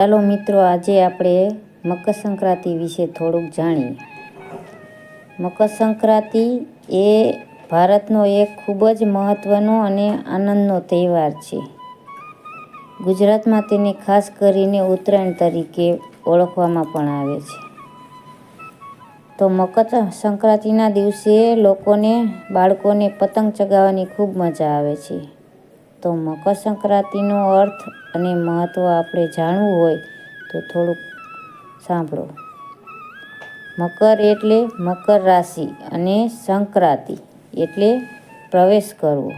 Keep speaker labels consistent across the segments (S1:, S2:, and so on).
S1: ચાલો મિત્રો, આજે આપણે મકર સંક્રાંતિ વિશે થોડુંક જાણીએ. મકર સંક્રાંતિ એ ભારતનો એક ખૂબ જ મહત્ત્વનો અને આનંદનો તહેવાર છે. ગુજરાતમાં તેને ખાસ કરીને ઉત્તરાયણ તરીકે ઓળખવામાં પણ આવે છે. તો મકર સંક્રાંતિના દિવસે લોકોને, બાળકોને પતંગ ચગાવવાની ખૂબ મજા આવે છે. તો મકર સંક્રાંતિનો અર્થ અને મહત્ત્વ આપણે જાણવું હોય તો થોડુંક સાંભળો. મકર એટલે મકર રાશિ અને સંક્રાંતિ એટલે પ્રવેશ કરવો.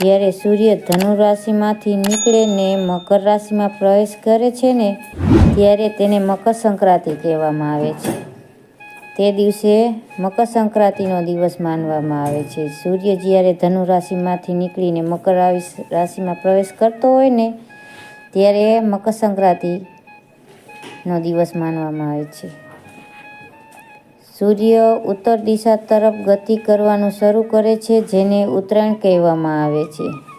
S1: જ્યારે સૂર્ય ધનુ રાશિમાંથી નીકળે ને મકર રાશિમાં પ્રવેશ કરે છે ને, ત્યારે તેને મકર સંક્રાંતિ કહેવામાં આવે છે. તે દિવસે મકર સંક્રાંતિનો દિવસ માનવામાં આવે છે. સૂર્ય જ્યારે ધનુ રાશિમાંથી નીકળીને મકર રાશિમાં પ્રવેશ કરતો હોય ને, ત્યારે મકર સંક્રાંતિનો દિવસ માનવામાં આવે છે. સૂર્ય ઉત્તર દિશા તરફ ગતિ કરવાનું શરૂ કરે છે, જેને ઉત્તરાયણ કહેવામાં આવે છે.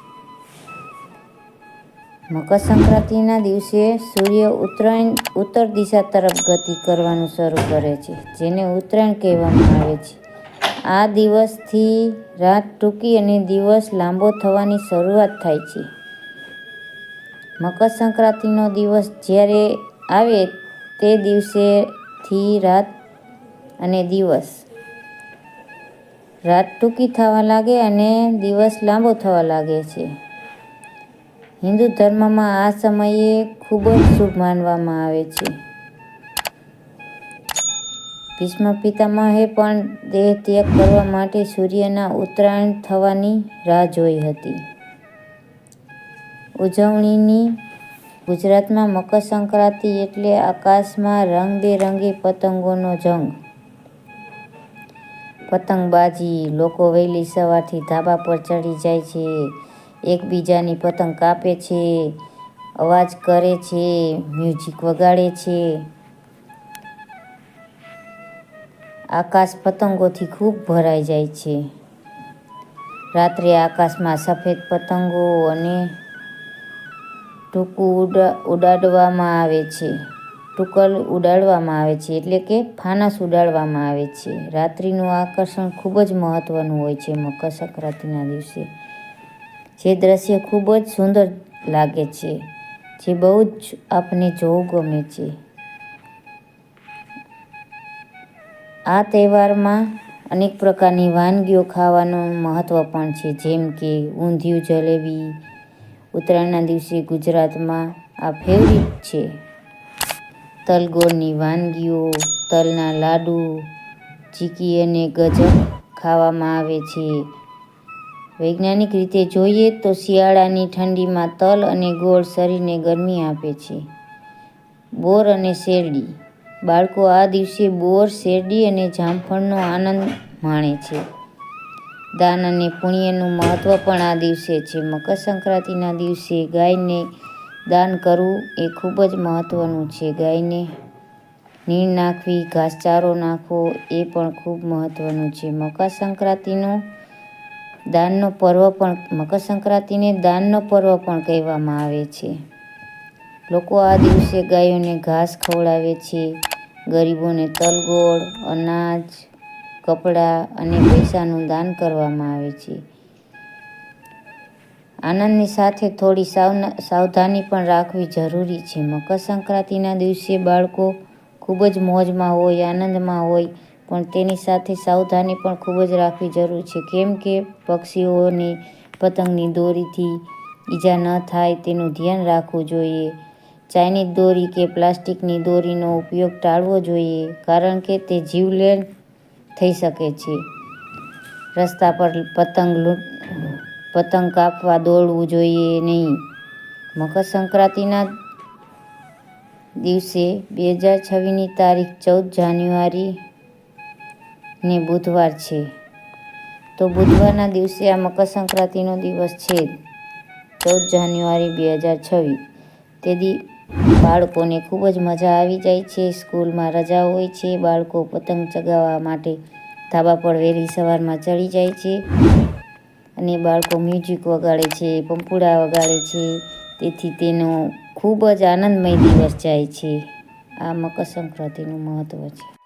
S1: મકર સંક્રાંતિના દિવસે સૂર્ય ઉત્તરાયણ ઉત્તર દિશા તરફ ગતિ કરવાનું શરૂ કરે છે, જેને ઉત્તરાયણ કહેવામાં આવે છે. આ દિવસથી રાત ટૂંકી અને દિવસ લાંબો થવાની શરૂઆત થાય છે. મકર સંક્રાંતિનો દિવસ જ્યારે આવે તે દિવસેથી રાત અને દિવસ. રાત ટૂંકી થવા લાગે અને દિવસ લાંબો થવા લાગે છે. હિન્દુ ધર્મમાં આ સમયે ખૂબ જ શુભ માનવામાં આવે છે. ભીષ્મ પિતામહે પણ દેહ ત્યાગ કરવા માટે સૂર્યના ઉત્તરાયણ થવાની રાહ જોઈ હતી. ઉજવણીની ગુજરાતમાં મકર સંક્રાંતિ એટલે આકાશમાં રંગબેરંગી પતંગોનો જંગ. પતંગબાજી, લોકો વહેલી સવારથી ધાબા પર ચડી જાય છે. એકબીજાની પતંગ કાપે છે, અવાજ કરે છે મ્યુઝિક વગાડે છે. આકાશ પતંગોથી ખૂબ ભરાઈ જાય છે. રાત્રે આકાશમાં સફેદ પતંગો અને ટૂંકું ઉડા, ઉડાડવામાં આવે છે. ટુકલ ઉડાડવામાં આવે છે એટલે કે ફાનસ ઉડાડવામાં આવે છે. રાત્રિનું આકર્ષણ ખૂબ જ મહત્ત્વનું હોય છે મકર સંક્રાંતિના દિવસે. જે દ્રશ્ય ખૂબ જ સુંદર લાગે છે, જે બહુ જ આપને જોવું ગમે છે. આ તહેવારમાં અનેક પ્રકારની વાનગીઓ ખાવાનું મહત્ત્વ પણ છે, જેમ કે ઊંધિયું જલેબી. ઉત્તરાયણના દિવસે ગુજરાતમાં આ ફેવરિટ છે. તલગોળની વાનગીઓ, તલના લાડુ, ચીકી અને ગજક ખાવામાં આવે છે. વૈજ્ઞાનિક રીતે જોઈએ તો શિયાળાની ઠંડીમાં તલ અને ગોળ શરીરને ગરમી આપે છે. બોર અને શેરડી. બાળકો આ દિવસે બોર, શેરડી અને જામફળનો આનંદ માણે છે. દાન અને પુણ્યનું મહત્ત્વ પણ આ દિવસે છે. મકર સંક્રાંતિના દિવસે ગાયને દાન કરવું એ ખૂબ જ મહત્ત્વનું છે. ગાયને નીણ નાખવી, ઘાસચારો નાખવો એ પણ ખૂબ મહત્ત્વનું છે. મકર સંક્રાંતિનો દાનનો પર્વ પણ મકર સંક્રાંતિને દાનનો પર્વ પણ કહેવામાં આવે છે. લોકો આ દિવસે ગાયોને ઘાસ ખવડાવે છે, ગરીબોને તલગોળ, અનાજ, કપડાં અને પૈસાનું દાન કરવામાં આવે છે. આનંદની સાથે થોડી સાવધાની પણ રાખવી જરૂરી છે. મકર સંક્રાંતિના દિવસે બાળકો ખૂબ જ મોજમાં હોય, આનંદમાં હોય પણ તેની સાથે સાવધાની પણ ખૂબ જ રાખવી જરૂર છે. કેમ કે પક્ષીઓને પતંગની દોરીથી ઈજા ન થાય તેનું ધ્યાન રાખવું જોઈએ. ચાઇનીઝ દોરી કે પ્લાસ્ટિકની દોરીનો ઉપયોગ ટાળવો જોઈએ, કારણ કે તે જીવલેણ થઈ શકે છે. રસ્તા પર પતંગ પતંગ કાપવા દોડવું જોઈએ નહીં. મકર સંક્રાંતિના દિવસે બે હજાર છવ્વીસની તારીખ ચૌદ જાન્યુઆરી ને બુધવાર છે. તો બુધવારના દિવસે આ મકર સંક્રાંતિનો દિવસ છે ચૌદ જાન્યુઆરી બે હજાર છવ્વીસ. તે દી બાળકોને ખૂબ જ મજા આવી જાય છે. સ્કૂલમાં રજા હોય છે. બાળકો પતંગ ચગાવવા માટે ધાબા પર વહેલી સવારમાં ચડી જાય છે અને બાળકો મ્યુઝિક વગાડે છે, પંપુડા વગાડે છે. તેથી તેનો ખૂબ જ આનંદમય દિવસ જાય છે. આ મકર સંક્રાંતિનું મહત્ત્વ છે.